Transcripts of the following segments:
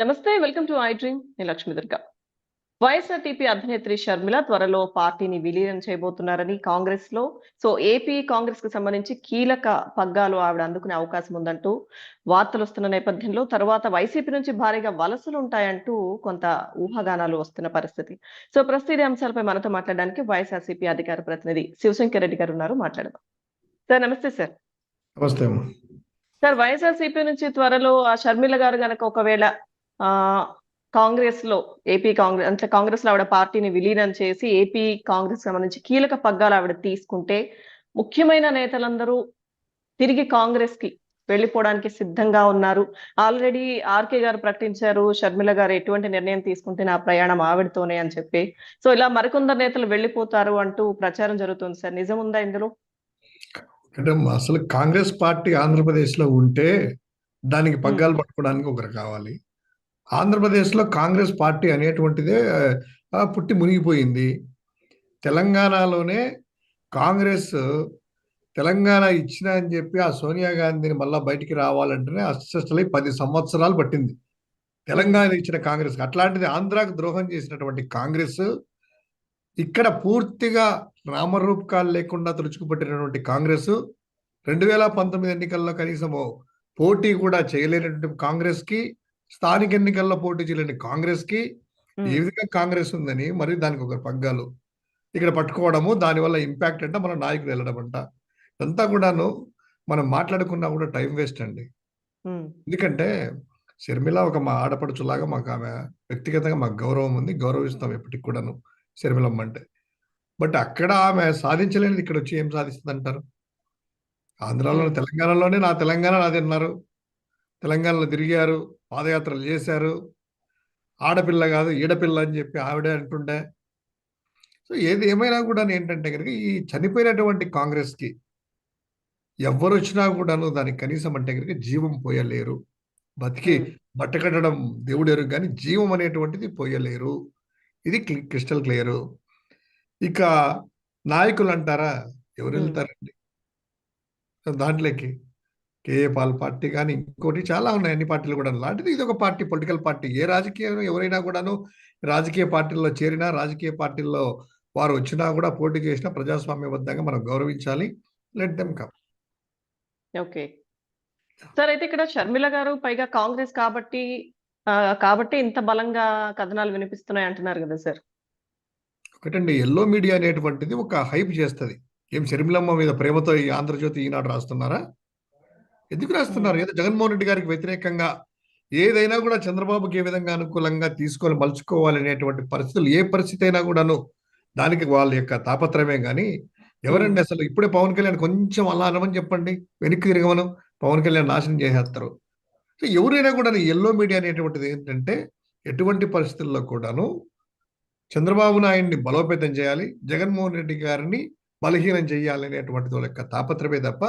నమస్తే welcome to I dream. నేను Lakshmi Durga. YSRTP అధినేత్రి షర్మిల త్వరలో పార్టీని విలీనం చేయబోతున్నారని కాంగ్రెస్లో సో ఏపీ కాంగ్రెస్కు సంబంధించి కీలక పగ్గాలు ఆవిడ అందుకునే అవకాశం ఉందంటూ వార్తలు వస్తున్న నేపథ్యంలో తర్వాత వైసీపీ నుంచి భారీగా వలసలు ఉంటాయంటూ కొంత ఊహాగానాలు వస్తున్న పరిస్థితి. సో ప్రస్తుత అంశాలపై మనతో మాట్లాడడానికి వైఎస్ఆర్సీపీ అధికార ప్రతినిధి శివశంకర్ రెడ్డి గారు ఉన్నారు. మాట్లాడదాం. సార్ నమస్తే సార్. నమస్తే సార్ వైఎస్ఆర్సీపీ నుంచి త్వరలో ఆ షర్మిల గారు గనక ఒకవేళ ఆ కాంగ్రెస్లో ఏపీ కాంగ్రెస్ అంటే కాంగ్రెస్లో ఆవిడ పార్టీని విలీనం చేసి ఏపీ కాంగ్రెస్ సంబంధించి కీలక పగ్గాలు ఆవిడ తీసుకుంటే ముఖ్యమైన నేతలందరూ తిరిగి కాంగ్రెస్కి వెళ్ళిపోవడానికి సిద్ధంగా ఉన్నారు. ఆల్రెడీ ఆర్కే గారు ప్రకటించారు షర్మిల గారు ఎటువంటి నిర్ణయం తీసుకుంటే నా ప్రయాణం ఆవిడతోనే అని చెప్పి. సో ఇలా మరికొందరు నేతలు వెళ్ళిపోతారు అంటూ ప్రచారం జరుగుతుంది సార్. నిజం ఉందా ఇందులో? అంటే అసలు కాంగ్రెస్ పార్టీ ఆంధ్రప్రదేశ్లో ఉంటే దానికి పగ్గాలు పట్టుకోవడానికి ఒకరు కావాలి. ఆంధ్రప్రదేశ్లో కాంగ్రెస్ పార్టీ అనేటువంటిదే పుట్టి మునిగిపోయింది. తెలంగాణలోనే కాంగ్రెస్ తెలంగాణ ఇచ్చిన అని చెప్పి ఆ సోనియా గాంధీని మళ్ళా బయటికి రావాలంటేనే అస్సలై పది సంవత్సరాలు పట్టింది. తెలంగాణ ఇచ్చిన కాంగ్రెస్ అట్లాంటిది ఆంధ్రాకు ద్రోహం చేసినటువంటి కాంగ్రెస్ ఇక్కడ పూర్తిగా నామరూపకాలు లేకుండా తుడుచుకుపట్టినటువంటి కాంగ్రెస్ రెండు వేల పంతొమ్మిది ఎన్నికల్లో కనీసము పోటీ కూడా చేయలేనటువంటి కాంగ్రెస్కి స్థానిక ఎన్నికల్లో పోటీ చేయలేని కాంగ్రెస్కి ఏ విధంగా కాంగ్రెస్ ఉందని మరి దానికి ఒక పగ్గాలు. ఇక్కడ పట్టుకోవడము దానివల్ల ఇంపాక్ట్ అంటే మన నాయకులు వెళ్ళడం అంట. ఇదంతా కూడాను మనం మాట్లాడుకున్నా కూడా టైం వేస్ట్ అండి. ఎందుకంటే షర్మిల ఒక మా ఆడపడుచులాగా మాకు ఆమె వ్యక్తిగతంగా మాకు గౌరవం ఉంది గౌరవిస్తాం ఎప్పటికి కూడాను. షర్మిలమ్మ అంటే. బట్ అక్కడ ఆమె సాధించలేనిది ఇక్కడ వచ్చి ఏం సాధిస్తుంది అంటారు ఆంధ్రాలో Hmm. తెలంగాణలోనే నా తెలంగాణ నాది అన్నారు. తెలంగాణలో తిరిగారు పాదయాత్రలు చేశారు. ఆడపిల్ల కాదు ఈడపిల్ల అని చెప్పి ఆవిడే అంటుండే. సో ఏది ఏమైనా కూడా ఏంటంటే కనుక ఈ చనిపోయినటువంటి కాంగ్రెస్కి ఎవరు వచ్చినా కూడాను దానికి కనీసం అంటే కనుక జీవం పోయలేరు. బతికి ఉమ్, బట్టకట్టడం దేవుడెరు కానీ జీవం అనేటువంటిది పోయలేరు. ఇది క్రిస్టల్ క్లియర్. ఇక నాయకులు అంటారా ఎవరు. వెళ్తారండి? దాంట్లోకి కేఏ పాల్ పార్టీ కానీ ఇంకోటి చాలా ఉన్నాయి అన్ని పార్టీలు కూడా లాంటిది ఇది ఒక పార్టీ పొలిటికల్ పార్టీ. ఏ రాజకీయం ఎవరైనా కూడాను రాజకీయ పార్టీల్లో చేరినా రాజకీయ పార్టీల్లో వారు వచ్చినా కూడా పోటీ చేసినా ప్రజాస్వామ్యబద్ధంగా మనం గౌరవించాలి. Let them come. Okay. Sir అయితే ఇక్కడ షర్మిల గారు పైగా కాంగ్రెస్ కాబట్టి కాబట్టి ఇంత బలంగా కథనాలు వినిపిస్తున్నాయి అంటున్నారు కదా సార్. ఒకటండి ఎల్లో మీడియా అనేటువంటిది ఒక హైప్ చేస్తుంది. ఏం షర్మిలమ్మ మీద ప్రేమతో ఈ ఆంధ్రజ్యోతి ఈనాడు రాస్తున్నారా? ఎందుకు రాస్తున్నారు? ఏదో జగన్మోహన్ రెడ్డి గారికి వ్యతిరేకంగా ఏదైనా కూడా చంద్రబాబుకి ఏ విధంగా అనుకూలంగా తీసుకొని మలుచుకోవాలి అనేటువంటి పరిస్థితులు ఏ పరిస్థితి అయినా కూడాను దానికి వాళ్ళ యొక్క తాపత్రయమే కానీ ఎవరండి అసలు ఇప్పుడే పవన్ కళ్యాణ్ కొంచెం అలా అనమని చెప్పండి వెనక్కి తిరగమను పవన్ కళ్యాణ్ నాశనం చేసేస్తారు. సో ఎవరైనా కూడా ఎల్లో మీడియా అనేటువంటిది ఏంటంటే ఎటువంటి పరిస్థితుల్లో కూడాను చంద్రబాబు నాయుడిని బలోపేతం చేయాలి జగన్మోహన్ రెడ్డి గారిని బలహీనం చేయాలి అనేటువంటి వాళ్ళ యొక్క తాపత్రమే తప్ప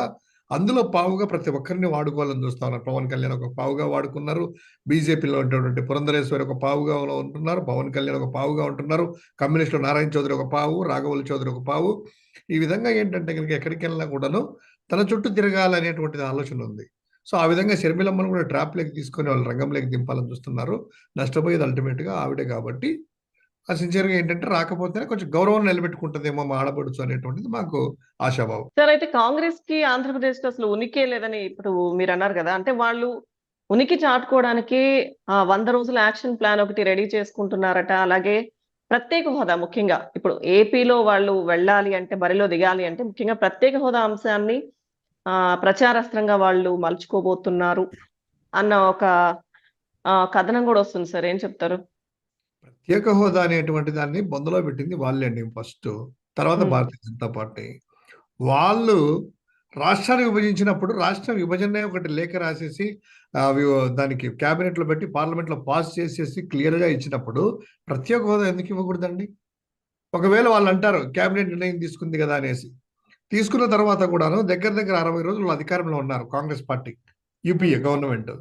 అందులో పావుగా ప్రతి ఒక్కరిని వాడుకోవాలని చూస్తా ఉన్నారు. పవన్ కళ్యాణ్ ఒక పావుగా వాడుకున్నారు. బీజేపీలో ఉన్నటువంటి పురంధరేశ్వరి ఒక పావుగా ఉంటున్నారు. పవన్ కళ్యాణ్ ఒక పావుగా ఉంటున్నారు. కమ్యూనిస్టులు నారాయణ చౌదరి ఒక పావు రాఘవల్ చౌదరి ఒక పావు. ఈ విధంగా ఏంటంటే కనుక ఎక్కడికి వెళ్ళినా కూడాను తన చుట్టూ తిరగాలనేటువంటిది ఆలోచన ఉంది. సో ఆ విధంగా షర్మిలమ్మను కూడా ట్రాప్లోకి తీసుకొని వాళ్ళు రంగంలోకి దింపాలని చూస్తున్నారు. నష్టపోయేది అల్టిమేట్గా గా ఆవిడే కాబట్టి. ఆ సిన్సియర్గా ఏంటంటే రాకపోతేనే కొంచెం గౌరవం నిలబెట్టుకుంటుందేమో మా ఆడపడుచు అనేటువంటిది మాకు ఆశాభావం. సార్ అయితే కాంగ్రెస్కి ఆంధ్రప్రదేశ్లో అసలు ఉనికే లేదని ఇప్పుడు మీరు అన్నారు కదా అంటే వాళ్ళు ఉనికి చాటుకోవడానికి ఆ వంద రోజుల యాక్షన్ ప్లాన్ ఒకటి రెడీ చేసుకుంటున్నారట. అలాగే ప్రత్యేక హోదా ముఖ్యంగా ఇప్పుడు ఏపీలో వాళ్ళు వెళ్ళాలి అంటే బరిలో దిగాలి అంటే ముఖ్యంగా ప్రత్యేక హోదా అంశాన్ని ప్రచారాస్త్రంగా వాళ్ళు మలుచుకోబోతున్నారు అన్న ఒక కథనం కూడా వస్తుంది సార్. ఏం చెప్తారు? ప్రత్యేక హోదా అనేటువంటి దాన్ని బొందలో పెట్టింది వాళ్ళండి ఫస్ట్. తర్వాత. భారతీయ జనతా పార్టీ. వాళ్ళు రాష్ట్రాన్ని విభజించినప్పుడు రాష్ట్ర విభజన ఒకటి లేఖ రాసేసి దానికి క్యాబినెట్లో పెట్టి పార్లమెంట్లో పాస్ చేసేసి క్లియర్గా ఇచ్చినప్పుడు ప్రత్యేక హోదా ఎందుకు ఇవ్వకూడదండి? ఒకవేళ వాళ్ళు అంటారు క్యాబినెట్ నిర్ణయం తీసుకుంది కదా అనేసి. తీసుకున్న తర్వాత కూడాను దగ్గర దగ్గర అరవై రోజులు అధికారంలో ఉన్నారు కాంగ్రెస్ పార్టీ యూపీఏ గవర్నమెంట్.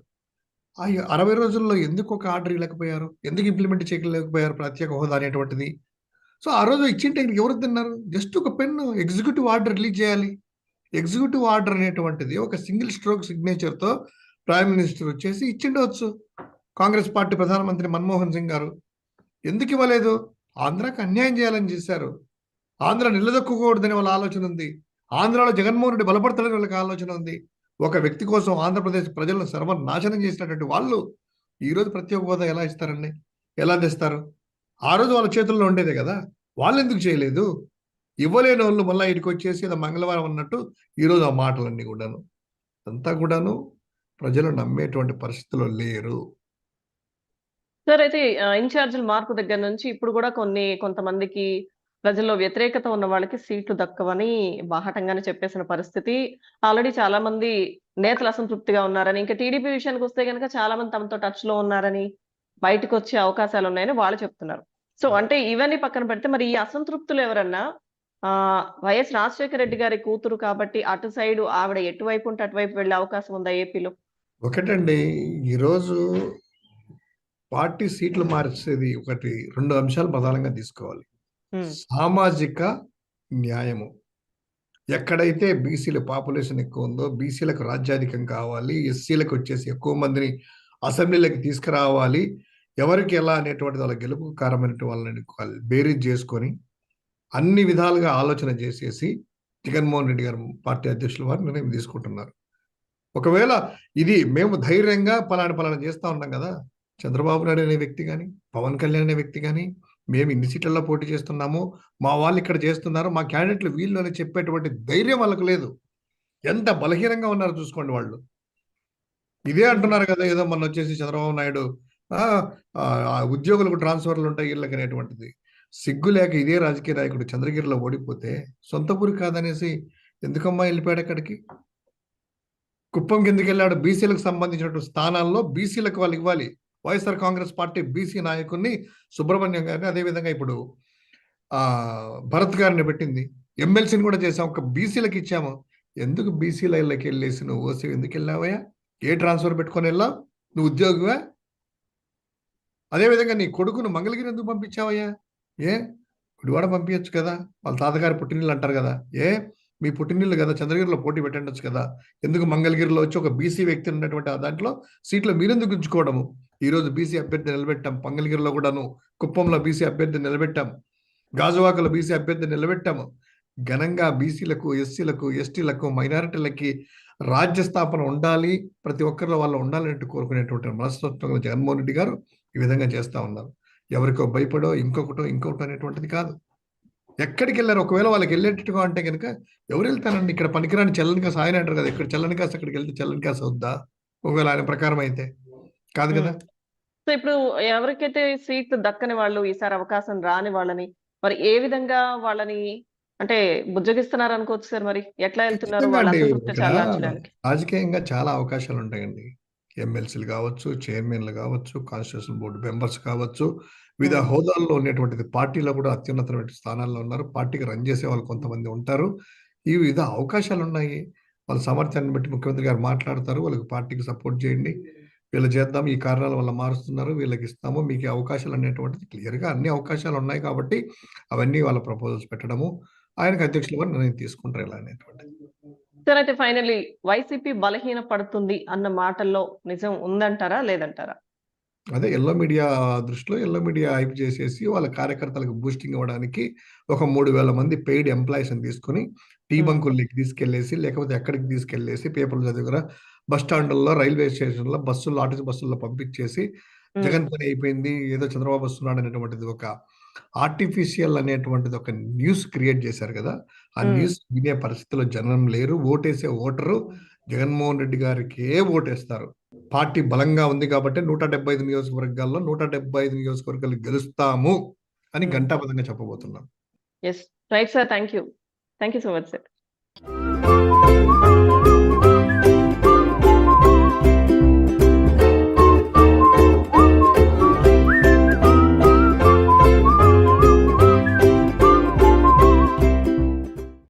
ఆ అరవై రోజుల్లో ఎందుకు ఒక ఆర్డర్ ఇవ్వలేకపోయారు? ఎందుకు ఇంప్లిమెంట్ చేయలేకపోయారు ప్రత్యేక హోదా అనేటువంటిది? సో ఆ రోజు ఇచ్చింటే ఎవరు తిన్నారు? జస్ట్ ఒక పెన్ను ఎగ్జిక్యూటివ్ ఆర్డర్ రిలీజ్ చేయాలి. ఎగ్జిక్యూటివ్ ఆర్డర్ అనేటువంటిది ఒక సింగిల్ స్ట్రోక్ సిగ్నేచర్తో ప్రైమ్ మినిస్టర్ వచ్చేసి ఇచ్చిండవచ్చు కాంగ్రెస్ పార్టీ ప్రధానమంత్రి మన్మోహన్ సింగ్ గారు. ఎందుకు ఇవ్వలేదు? ఆంధ్రాకి అన్యాయం చేయాలని చేశారు. ఆంధ్ర నిలదొక్కకూడదని వాళ్ళ ఆలోచన ఉంది. ఆంధ్రాలో జగన్మోహన్ రెడ్డి బలపడతాడని వాళ్ళకి ఆలోచన ఉంది. ఒక వ్యక్తి కోసం ఆంధ్రప్రదేశ్ ప్రజలను సర్వనాశనం చేసినటువంటి వాళ్ళు ఈ రోజు ప్రత్యేక హోదా ఎలా ఇస్తారండి? ఎలా తెస్తారు? ఆ రోజు వాళ్ళ చేతుల్లో ఉండేదే కదా. వాళ్ళు ఎందుకు చేయలేదు? ఇవ్వలేని వాళ్ళు మళ్ళీ ఇటుకు వచ్చేసి ఏదో మంగళవారం అన్నట్టు ఈరోజు ఆ మాటలన్నీ కూడాను. అంతా కూడాను ప్రజలు నమ్మేటువంటి పరిస్థితుల్లో లేరు. సార్ అయితే ఆ, ఇన్ఛార్జీల మార్పు దగ్గర నుంచి ఇప్పుడు కూడా కొన్ని కొంతమందికి ప్రజల్లో వ్యతిరేకత ఉన్న వాళ్ళకి సీట్లు దక్కవని బాహటంగానే చెప్పేసిన పరిస్థితి. ఆల్రెడీ చాలా మంది నేతలు అసంతృప్తిగా ఉన్నారని ఇంకా టీడీపీ విషయానికి వస్తే కనుక చాలా మంది తమతో టచ్లో ఉన్నారని బయటకు వచ్చే అవకాశాలు ఉన్నాయని వాళ్ళు చెప్తున్నారు. సో అంటే ఇవన్నీ పక్కన పెడితే మరి ఈ అసంతృప్తులు ఎవరన్నా ఆ వైఎస్ రాజశేఖర రెడ్డి గారి కూతురు కాబట్టి అటు సైడ్ ఆవిడ ఎటువైపు ఉంటే అటువైపు వెళ్ళే అవకాశం ఉందా ఏపీలో? ఒకటండి ఈరోజు పార్టీ సీట్లు మార్చేది ఒకటి రెండు అంశాలు ప్రధానంగా తీసుకోవాలి. సామాజిక న్యాయము. ఎక్కడైతే బీసీల పాపులేషన్ ఎక్కువ ఉందో బీసీలకు రాజ్యాధికం కావాలి ఎస్సీలకు వచ్చేసి ఎక్కువ మందిని అసెంబ్లీలకు తీసుకురావాలి ఎవరికి ఎలా అనేటువంటి వాళ్ళ గెలుపు కారమైనటువంటి వాళ్ళని బేరీజ్ చేసుకొని అన్ని విధాలుగా ఆలోచన చేసేసి జగన్మోహన్ రెడ్డి గారు పార్టీ అధ్యక్షుల వారు నిర్ణయం తీసుకుంటున్నారు. ఒకవేళ ఇది మేము ధైర్యంగా పలానా పలానా చేస్తా ఉన్నాం కదా చంద్రబాబు నాయుడు అనే వ్యక్తి కానీ పవన్ కళ్యాణ్ అనే వ్యక్తి కానీ మేము ఇన్ని సీట్లలో పోటీ చేస్తున్నాము. మా వాళ్ళు ఇక్కడ చేస్తున్నారు. మా క్యాండిడేట్లు వీళ్ళు అని చెప్పేటువంటి ధైర్యం వాళ్ళకు లేదు. ఎంత బలహీనంగా ఉన్నారు చూసుకోండి వాళ్ళు. ఇదే అంటున్నారు కదా ఏదో మొన్న వచ్చేసి చంద్రబాబు నాయుడు. ఆ, ఉద్యోగులకు ట్రాన్స్ఫర్లు ఉంటాయి వీళ్ళకి అనేటువంటిది. సిగ్గు లేక ఇదే రాజకీయ నాయకుడు చంద్రగిరిలో ఓడిపోతే సొంత ఊరి కాదనేసి ఎందుకమ్మా వెళ్ళిపోయాడు అక్కడికి? కుప్పం కిందకి వెళ్ళాడు. బీసీలకు సంబంధించినటువంటి స్థానాల్లో బీసీలకు వాళ్ళు ఇవ్వాలి. వైఎస్ఆర్ కాంగ్రెస్ పార్టీ బీసీ నాయకుడిని సుబ్రహ్మణ్యం గారిని అదేవిధంగా ఇప్పుడు భరత్ గారిని పెట్టింది. ఎమ్మెల్సీని కూడా చేసాం ఒక బీసీలకు ఇచ్చాము. ఎందుకు బీసీ లైన్లోకి వెళ్ళేసి నువ్వు ఓసీ ఎందుకు వెళ్ళావయ్యా? ఏ ట్రాన్స్ఫర్ పెట్టుకొని వెళ్ళావు? నువ్వు ఉద్యోగివా? అదేవిధంగా నీ కొడుకును మంగళగిరి ఎందుకు పంపించావయ్యా? ఏ? విడివాడ పంపించచ్చు కదా. వాళ్ళ తాతగారు పుట్టినీళ్ళు అంటారు కదా. ఏ? మీ పుట్టినీళ్ళు కదా. చంద్రగిరిలో పోటీ పెట్టండొచ్చు కదా. ఎందుకు మంగళగిరిలో వచ్చి ఒక బీసీ వ్యక్తి ఉన్నటువంటి ఆ దాంట్లో సీట్లో మీరెందుకు ఉంచుకోవడము ఈరోజు బీసీ అభ్యర్థి నిలబెట్టాం. పంగలగిరిలో కూడాను కుప్పంలో బీసీ అభ్యర్థి నిలబెట్టాం. గాజువాకలో బీసీ అభ్యర్థి నిలబెట్టాము. ఘనంగా బీసీలకు ఎస్సీలకు ఎస్టీలకు మైనారిటీలకి రాజ్య స్థాపన ఉండాలి. ప్రతి ఒక్కరిలో వాళ్ళు ఉండాలని కోరుకునేటువంటి మనస్తత్వంగా జగన్మోహన్ రెడ్డి గారు ఈ విధంగా చేస్తూ ఉన్నారు. ఎవరికో భయపడో ఇంకొకటో ఇంకొకటో అనేటువంటిది కాదు. ఎక్కడికి వెళ్ళారు? ఒకవేళ వాళ్ళకి వెళ్ళేటట్టుగా అంటే కనుక ఎవరు వెళ్తానండి ఇక్కడ పనికిరాని చల్లని కాసు ఆయన అంటారు కదా ఇక్కడ చల్లని కాసు అక్కడికి వెళ్తే చల్లని కాసు వద్దా? ఒకవేళ ఆయన ప్రకారం అయితే. కాదు కదా? సో ఇప్పుడు ఎవరికైతే సీట్ దక్కని వాళ్ళు ఈసారి అవకాశం రాని వాళ్ళని మరి ఏ విధంగా వాళ్ళని అంటే బుజ్జగిస్తున్నారు అనుకోవచ్చు సార్ మరి? ఎట్లా వెళ్తున్నారు రాజకీయంగా చాలా అవకాశాలు ఉంటాయండి. ఎమ్మెల్సీలు కావచ్చు చైర్మన్లు కావచ్చు కాన్స్టిట్యూషన్ బోర్డు మెంబర్స్ కావచ్చు వివిధ. హోదాల్లో ఉన్నటువంటిది పార్టీలో కూడా అత్యున్నతమైన స్థానాల్లో ఉన్నారు. పార్టీకి రన్ చేసే వాళ్ళు కొంతమంది ఉంటారు. ఈ వివిధ అవకాశాలు ఉన్నాయి వాళ్ళ సామర్థ్యాన్ని బట్టి ముఖ్యమంత్రి గారు మాట్లాడతారు. వాళ్ళకి పార్టీకి సపోర్ట్ చేయండి. వీళ్ళు చేద్దాం ఈ కారణాల వల్ల మారుస్తున్నారు వీళ్ళకి ఇస్తాము మీకు అవకాశాలు అనేటువంటిది క్లియర్గా అన్ని అవకాశాలు ఉన్నాయి కాబట్టి అవన్నీ వాళ్ళ ప్రపోజల్స్ పెట్టడము ఆయనకు అధ్యక్షులు వారు నిర్ణయం తీసుకుంటారు ఇలా అనేటువంటిది సార్ అయితే ఫైనల్లీ వైసీపీ బలహీన పడుతుంది అన్న మాటల్లో నిజం ఉందంటారా లేదంటారా అదే ఎల్లో మీడియా దృష్టిలో ఎల్లో మీడియా హైప్ చేసేసి వాళ్ళ కార్యకర్తలకు బూస్టింగ్ ఇవ్వడానికి ఒక మూడు వేల మంది పెయిడ్ ఎంప్లాయీస్ని తీసుకుని టీ. బంకుల్లోకి తీసుకెళ్ళేసి లేకపోతే ఎక్కడికి తీసుకెళ్ళేసి పేపర్ల దగ్గర బస్ స్టాండ్లలో రైల్వే స్టేషన్లో బస్సుల్లో ఆర్టీసీ బస్సుల్లో పంపించేసి. జగన్ పని అయిపోయింది ఏదో చంద్రబాబు వస్తున్నాడు అనేటువంటిది ఒక ఆర్టిఫిషియల్ అనేటువంటిది ఒక న్యూస్ క్రియేట్ చేశారు కదా. ఆ. న్యూస్ వినే పరిస్థితిలో జనం లేరు ఓటేసే ఓటరు జగన్మోహన్ రెడ్డి గారికే ఓటేస్తారు. పార్టీ బలంగా ఉంది కాబట్టి నూట డెబ్బై ఐదు నియోజకవర్గాల్లో నూట డెబ్బై ఐదు నియోజకవర్గాలు గెలుస్తాము అని. గంటాపదంగా చెప్పబోతున్నాం. Yes right sir thank you thank you so much sir